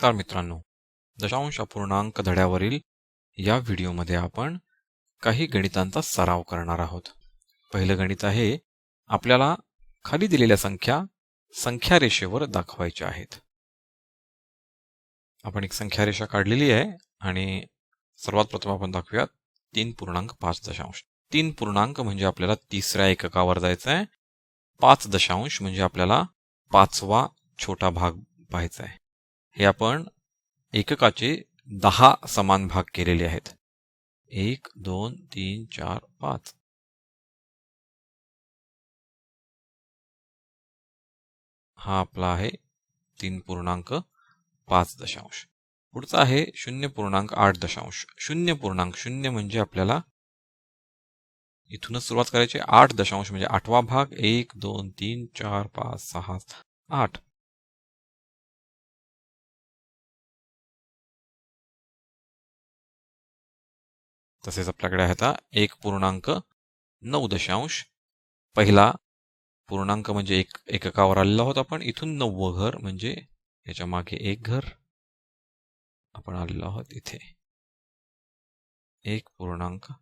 नमस्कार मित्रांनो. दशांश अपूर्णांक धड्यावरील या व्हिडिओमध्ये आपण काही गणितांचा सराव करणार आहोत. पहिलं गणित आहे आपल्याला खाली दिलेल्या संख्या संख्या रेषेवर दाखवायच्या आहेत. आपण एक संख्या रेषा काढलेली आहे आणि सर्वात प्रथम आपण दाखवूयात तीन पूर्णांक पाच दशांश. तीन पूर्णांक म्हणजे आपल्याला तिसऱ्या एककावर जायचं आहे पाच दशांश म्हणजे आपल्याला पाचवा छोटा भाग पाहायचा आहे हे आपण एककाचे दहा समान भाग केलेले आहेत. एक दोन तीन चार पाच. हा आपला आहे तीन पूर्णांक पाच दशांश. पुढचा आहे शून्य पूर्णांक आठ दशांश. शून्य पूर्णांक शून्य म्हणजे आपल्याला इथूनच सुरुवात करायची आठ दशांश म्हणजे आठवा भाग. एक दोन तीन चार पाच सहा आठ. तसेच आपल्याकडे आहे आता एक पूर्णांक नऊ दशांश. पहिला पूर्णांक म्हणजे एक एककावर आलेला आहोत आपण. इथून नव्व घर म्हणजे याच्या मागे एक घर. आपण आलेलो आहोत इथे. एक पूर्णांक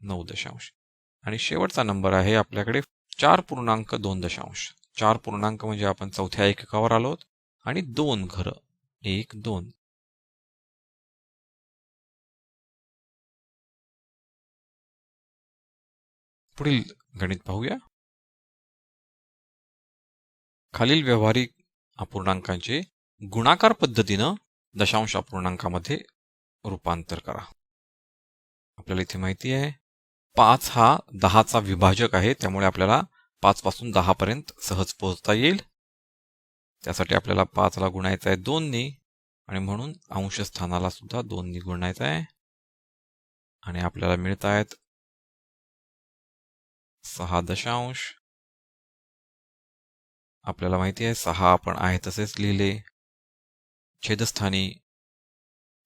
नऊ दशांश. आणि शेवटचा नंबर आहे आपल्याकडे चार पूर्णांक दोन दशांश. चार पूर्णांक म्हणजे आपण चौथ्या एककावर आलो आणि दोन घर. एक दोन. पुढील गणित पाहूया. खालील व्यवहारिक अपूर्णांकांचे गुणाकार पद्धतीनं दशांश अपूर्णांकामध्ये रूपांतर करा. आपल्याला इथे माहिती आहे पाच हा दहाचा विभाजक आहे त्यामुळे आपल्याला पाच पासून दहा पर्यंत सहज पोहोचता येईल. त्यासाठी आपल्याला पाचला गुणायचा आहे दोननी आणि म्हणून अंशस्थानाला सुद्धा दोननी गुणायचं आहे. आणि आपल्याला मिळत आहेत सहा दशांश. आपल्याला माहिती आहे सहा आपण आहे तसेच लिहिले. छेदस्थानी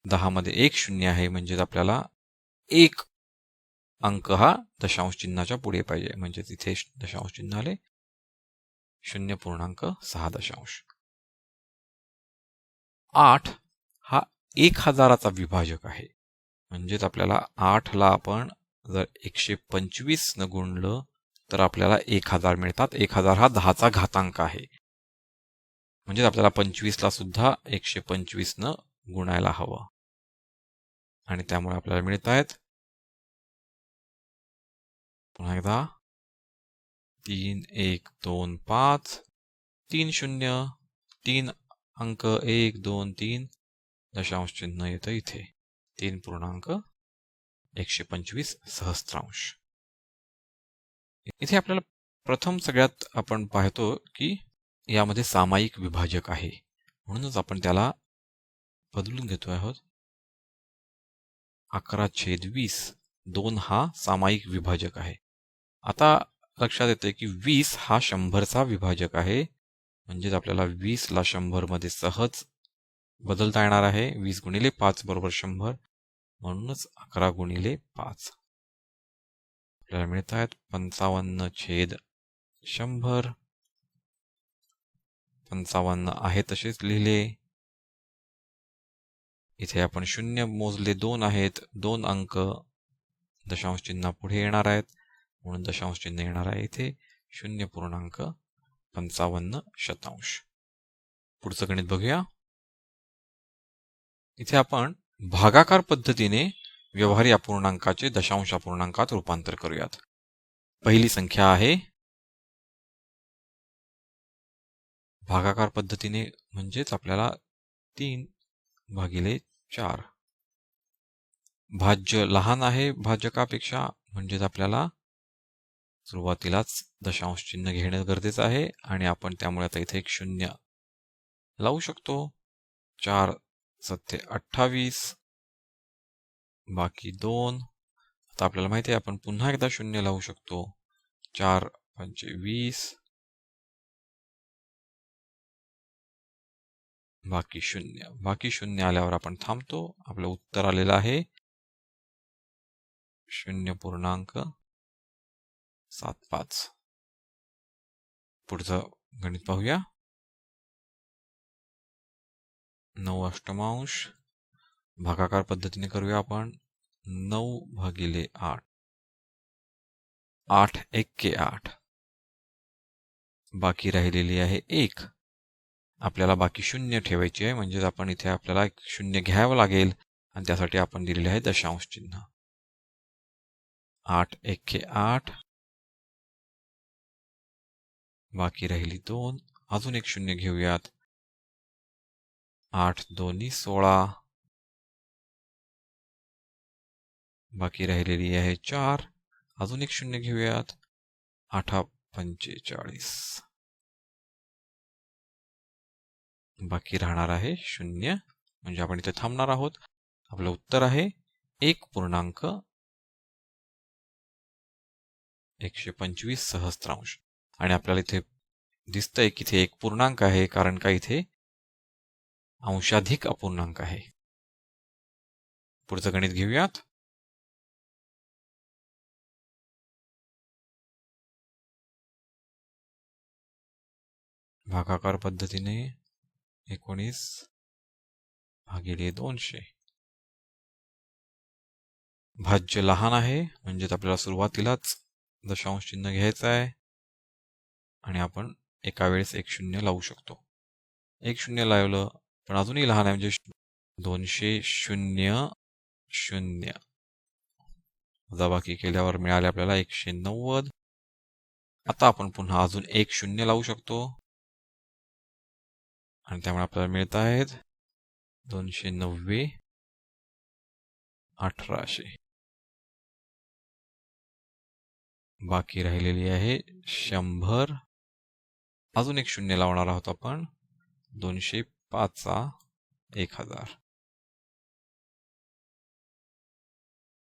दहा मध्ये एक शून्य आहे म्हणजेच आपल्याला एक अंक हा दशांश चिन्हाच्या पुढे पाहिजे. म्हणजे तिथे दशांश चिन्ह आले. शून्य पूर्णांक सहा दशांश. आठ हा एक हजाराचा विभाजक आहे. म्हणजेच आपल्याला आठला आपण जर एकशे पंचवीस न गुणलं तर आपल्याला एक हजार मिळतात. एक हजार हा दहाचा घातांक आहे. म्हणजेच आपल्याला पंचवीसला सुद्धा एकशे पंचवीसनं गुणायला हवं. आणि त्यामुळे आपल्याला मिळत आहेत पुन्हा एकदा. तीन एक दोन पाच. तीन शून्य. तीन अंक एक दोन तीन. दशांश चिन्ह येतं इथे. तीन पूर्णांक एकशे पंचवीस सहस्त्रांश. इथे आपल्याला प्रथम सगळ्यात आपण पाहतो की यामध्ये सामायिक विभाजक आहे. म्हणूनच आपण त्याला बदलून घेतो आहोत. अकरा छेद वीस दोन हा सामायिक विभाजक आहे. आता लक्षात येते की वीस हा शंभरचा विभाजक आहे. म्हणजेच आपल्याला वीसला शंभरमध्ये शंभरमध्ये सहज बदलता येणार आहे. वीस गुणिले पाच बरोबर शंभर. म्हणूनच अकरा गुणिले पाच. आपल्याला मिळत आहेत पंचावन्न छेद शंभर. पंचावन्न आहे तसेच लिहिले. इथे आपण शून्य मोजले दोन आहेत दोन अंक. दशांश चिन्हा पुढे येणार आहेत म्हणून दशांश चिन्ह येणार आहे इथे. शून्य पूर्णांक पंचावन्न शतांश. पुढचं गणित बघूया. इथे आपण भागाकार पद्धतीने व्यवहारी अपूर्णांकाचे दशांश अपूर्णांकात रूपांतर करूयात. पहिली संख्या आहे. भागाकार पद्धतीने म्हणजेच आपल्याला तीन भागिले चार. भाज्य लहान आहे भाजकापेक्षा म्हणजेच आपल्याला सुरुवातीलाच दशांश चिन्ह घेणं गरजेचं आहे आणि आपण त्यामुळे आता इथे एक शून्य लावू शकतो. चार सत्ते अठ्ठावीस बाकी दोन. आता आपल्याला माहिती आहे आपण पुन्हा एकदा शून्य लावू शकतो. चार पंचे वीस. बाकी शून्य. बाकी शून्य आल्यावर आपण थांबतो. आपलं उत्तर आलेलं आहे. शून्य पूर्णांक सात पाच. पुढचं गणित पाहूया. नऊ अष्टमांश. भागाकार पद्धतीने करूया आपण. नऊ भागिले आठ. आठ एक्के आठ. बाकी राहिलेली आहे एक. आपल्याला बाकी शून्य ठेवायची आहे म्हणजेच आपण इथे आपल्याला एक शून्य घ्यावं लागेल आणि त्यासाठी आपण दिलेले आहे दशांश चिन्ह. आठ एक्के आठ. बाकी राहिली दोन. अजून एक शून्य घेऊयात. आठ दोन्ही सोळा. बाकी राहिलेली आहे चार. अजून एक शून्य घेऊयात. आठा पंचेचाळीस. बाकी राहणार आहे शून्य. म्हणजे आपण इथे थांबणार आहोत. आपलं उत्तर आहे एक पूर्णांक एकशे पंचवीस सहस्त्रांश. आणि आपल्याला इथे दिसतंय की इथे एक पूर्णांक आहे कारण का इथे अंशाधिक अपूर्णांक आहे. पुढचं गणित घेऊयात. भागाकार पद्धतीने एकोणीस भागिले दोनशे. भाज्य लहान आहे म्हणजेच आपल्याला सुरुवातीलाच दशांश चिन्ह घ्यायचं आहे. आणि आपण एका वेळेस एक शून्य लावू शकतो. एक शून्य लावलं पण अजूनही लहान आहे म्हणजे दोनशे शून्य शून्य. वजाबाकी केल्यावर मिळाले आपल्याला एकशे नव्वद. आता आपण पुन्हा अजून एक शून्य लावू शकतो. आणि त्यामुळे आपल्याला मिळत आहेत दोनशे नव्वे अठराशे. बाकी राहिलेली आहे शंभर. अजून एक शून्य लावणार आहोत आपण. दोनशे पाचचा एक हजार.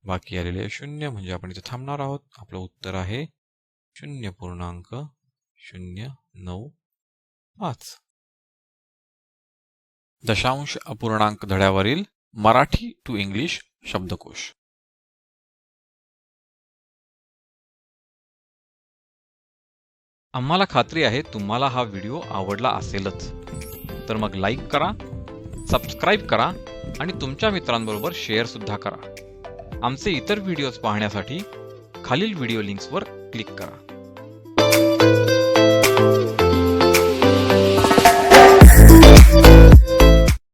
बाकी आलेले शून्य म्हणजे आपण इथे थांबणार आहोत. आपलं उत्तर आहे शून्य पूर्णांक शून्य नऊ पाच. दशांश अपूर्णांक धड्यावरील मराठी टू इंग्लिश शब्दकोश. आम्हाला खात्री आहे तुम्हाला हा व्हिडिओ आवडला असेलच. तर मग लाईक करा सबस्क्राईब करा आणि तुमच्या मित्रांबरोबर शेअर सुद्धा करा. आमचे इतर व्हिडिओज पाहण्यासाठी खालील व्हिडिओ लिंक्सवर क्लिक करा.